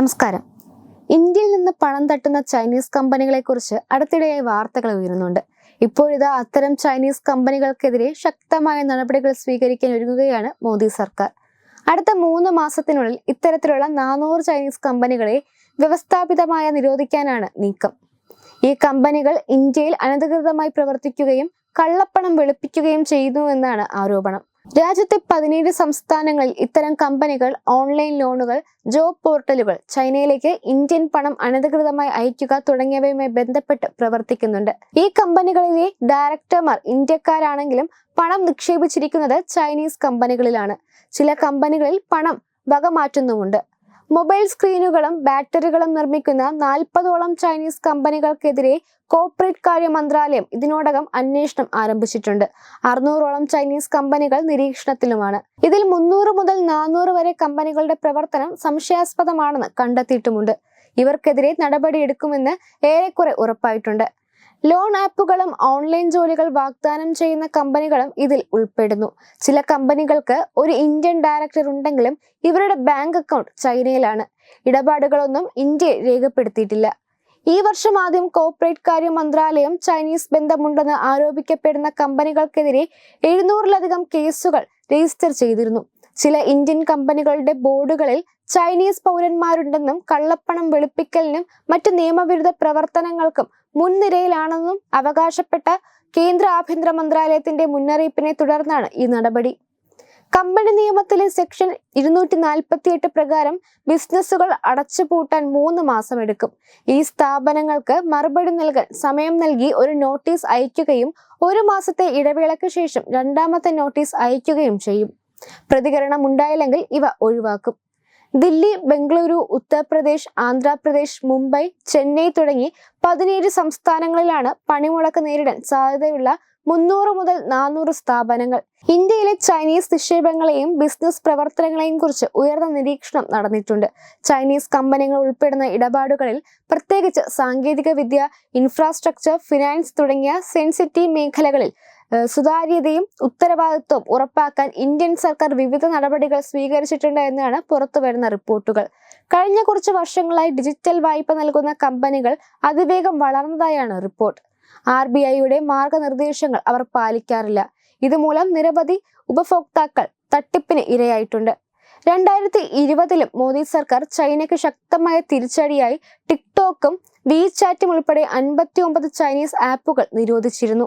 നമസ്കാരം. ഇന്ത്യയിൽ നിന്ന് പണം തട്ടുന്ന ചൈനീസ് കമ്പനികളെക്കുറിച്ച് അടുത്തിടെയായി വാർത്തകൾ ഉയരുന്നുണ്ട്. ഇപ്പോഴിതാ അത്തരം ചൈനീസ് കമ്പനികൾക്കെതിരെ ശക്തമായ നടപടികൾ സ്വീകരിക്കാൻ ഒരുങ്ങുകയാണ് മോദി സർക്കാർ. അടുത്ത മൂന്ന് മാസത്തിനുള്ളിൽ ഇത്തരത്തിലുള്ള നാനൂറ് ചൈനീസ് കമ്പനികളെ വ്യവസ്ഥാപിതമായ നിരോധിക്കാനാണ് നീക്കം. ഈ കമ്പനികൾ ഇന്ത്യയിൽ അനധികൃതമായി പ്രവർത്തിക്കുകയും കള്ളപ്പണം വെളുപ്പിക്കുകയും ചെയ്യുന്നു എന്നാണ് ആരോപണം. രാജ്യത്തെ പതിനേഴ് സംസ്ഥാനങ്ങളിൽ ഇത്തരം കമ്പനികൾ ഓൺലൈൻ ലോണുകൾ ജോബ് പോർട്ടലുകൾ ചൈനയിലേക്ക് ഇന്ത്യൻ പണം അനധികൃതമായി അയക്കുക തുടങ്ങിയവയുമായി ബന്ധപ്പെട്ട് പ്രവർത്തിക്കുന്നുണ്ട്. ഈ കമ്പനികളിലെ ഡയറക്ടർമാർ ഇന്ത്യക്കാരാണെങ്കിലും പണം നിക്ഷേപിച്ചിരിക്കുന്നത് ചൈനീസ് കമ്പനികളിലാണ്. ചില കമ്പനികളിൽ പണം വകമാറ്റുന്നുമുണ്ട്. മൊബൈൽ സ്ക്രീനുകളും ബാറ്ററികളും നിർമ്മിക്കുന്ന നാൽപ്പതോളം ചൈനീസ് കമ്പനികൾക്കെതിരെ കോർപ്പറേറ്റ് കാര്യ മന്ത്രാലയം ഇതിനോടകം അന്വേഷണം ആരംഭിച്ചിട്ടുണ്ട്. അറുന്നൂറോളം ചൈനീസ് കമ്പനികൾ നിരീക്ഷണത്തിലുമാണ്. ഇതിൽ മുന്നൂറ് മുതൽ നാനൂറ് വരെ കമ്പനികളുടെ പ്രവർത്തനം സംശയാസ്പദമാണെന്ന് കണ്ടെത്തിയിട്ടുമുണ്ട്. ഇവർക്കെതിരെ നടപടിയെടുക്കുമെന്ന് ഏറെക്കുറെ ഉറപ്പായിട്ടുണ്ട്. ലോൺ ആപ്പുകളും ഓൺലൈൻ ജോലികൾ വാഗ്ദാനം ചെയ്യുന്ന കമ്പനികളും ഇതിൽ ഉൾപ്പെടുന്നു. ചില കമ്പനികൾക്ക് ഒരു ഇന്ത്യൻ ഡയറക്ടർ ഉണ്ടെങ്കിലും ഇവരുടെ ബാങ്ക് അക്കൗണ്ട് ചൈനയിലാണ്. ഇടപാടുകളൊന്നും ഇന്ത്യയിൽ രേഖപ്പെടുത്തിയിട്ടില്ല. ഈ വർഷം ആദ്യം കോർപ്പറേറ്റ് കാര്യ മന്ത്രാലയം ചൈനീസ് ബന്ധമുണ്ടെന്ന് ആരോപിക്കപ്പെടുന്ന കമ്പനികൾക്കെതിരെ എഴുന്നൂറിലധികം കേസുകൾ രജിസ്റ്റർ ചെയ്തിരുന്നു. ചില ഇന്ത്യൻ കമ്പനികളുടെ ബോർഡുകളിൽ ചൈനീസ് പൗരന്മാരുണ്ടെന്നും കള്ളപ്പണം വെളുപ്പിക്കലിനും മറ്റ് നിയമവിരുദ്ധ പ്രവർത്തനങ്ങൾക്കും മുൻനിരയിലാണെന്നും അവകാശപ്പെട്ട കേന്ദ്ര ആഭ്യന്തര മന്ത്രാലയത്തിന്റെ മുന്നറിയിപ്പിനെ തുടർന്നാണ് ഈ നടപടി. കമ്പനി നിയമത്തിലെ സെക്ഷൻ ഇരുന്നൂറ്റി നാൽപ്പത്തി എട്ട് പ്രകാരം ബിസിനസ്സുകൾ അടച്ചുപൂട്ടാൻ മൂന്ന് മാസം എടുക്കും. ഈ സ്ഥാപനങ്ങൾക്ക് മറുപടി നൽകാൻ സമയം നൽകി ഒരു നോട്ടീസ് അയക്കുകയും ഒരു മാസത്തെ ഇടവേളയ്ക്ക് ശേഷം രണ്ടാമത്തെ നോട്ടീസ് അയക്കുകയും ചെയ്യും. പ്രതികരണം ഉണ്ടായില്ലെങ്കിൽ ഇവ ഒഴിവാക്കും. ദില്ലി ബംഗളൂരു ഉത്തർപ്രദേശ് ആന്ധ്രാപ്രദേശ് മുംബൈ ചെന്നൈ തുടങ്ങി പതിനേഴ് സംസ്ഥാനങ്ങളിലാണ് പണിമുടക്ക് നേരിടാൻ സാധ്യതയുള്ള മുന്നൂറ് മുതൽ നാനൂറ് സ്ഥാപനങ്ങൾ. ഇന്ത്യയിലെ ചൈനീസ് നിക്ഷേപങ്ങളെയും ബിസിനസ് പ്രവർത്തനങ്ങളെയും കുറിച്ച് ഉയർന്ന നിരീക്ഷണം നടന്നിട്ടുണ്ട്. ചൈനീസ് കമ്പനികൾ ഉൾപ്പെടുന്ന ഇടപാടുകളിൽ പ്രത്യേകിച്ച് സാങ്കേതിക വിദ്യ ഇൻഫ്രാസ്ട്രക്ചർ ഫിനാൻസ് തുടങ്ങിയ സെൻസിറ്റീവ് മേഖലകളിൽ സുതാര്യതയും ഉത്തരവാദിത്വവും ഉറപ്പാക്കാൻ ഇന്ത്യൻ സർക്കാർ വിവിധ നടപടികൾ സ്വീകരിച്ചിട്ടുണ്ട് എന്നാണ് പുറത്തുവരുന്ന റിപ്പോർട്ടുകൾ. കഴിഞ്ഞ കുറച്ച് വർഷങ്ങളായി ഡിജിറ്റൽ വായ്പ നൽകുന്ന കമ്പനികൾ അതിവേഗം വളർന്നതായാണ് റിപ്പോർട്ട്. ആർ ബി ഐയുടെ മാർഗനിർദ്ദേശങ്ങൾ അവർ പാലിക്കാറില്ല. ഇതുമൂലം നിരവധി ഉപഭോക്താക്കൾ തട്ടിപ്പിന് ഇരയായിട്ടുണ്ട്. രണ്ടായിരത്തി ഇരുപതിലും മോദി സർക്കാർ ചൈനയ്ക്ക് ശക്തമായ തിരിച്ചടിയായി ടിക്ടോക്കും വി ചാറ്റും ഉൾപ്പെടെ അൻപത്തി ഒമ്പത് ചൈനീസ് ആപ്പുകൾ നിരോധിച്ചിരുന്നു.